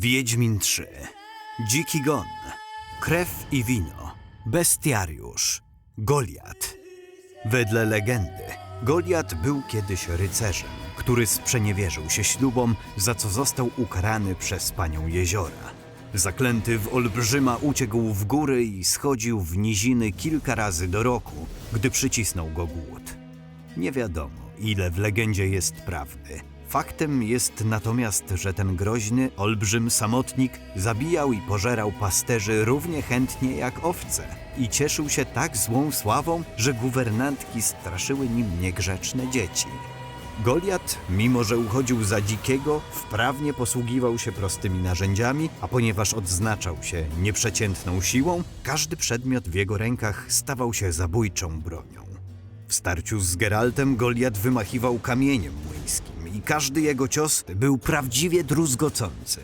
Wiedźmin 3. Dziki gon. Krew i wino. Bestiariusz. Goliat. Wedle legendy, Goliat był kiedyś rycerzem, który sprzeniewierzył się ślubom, za co został ukarany przez panią jeziora. Zaklęty w olbrzyma uciekł w góry i schodził w niziny kilka razy do roku, gdy przycisnął go głód. Nie wiadomo, ile w legendzie jest prawdy. Faktem jest natomiast, że ten groźny, olbrzym samotnik zabijał i pożerał pasterzy równie chętnie jak owce i cieszył się tak złą sławą, że guwernantki straszyły nim niegrzeczne dzieci. Goliat, mimo że uchodził za dzikiego, wprawnie posługiwał się prostymi narzędziami, a ponieważ odznaczał się nieprzeciętną siłą, każdy przedmiot w jego rękach stawał się zabójczą bronią. W starciu z Geraltem Goliat wymachiwał kamieniem i każdy jego cios był prawdziwie druzgocący.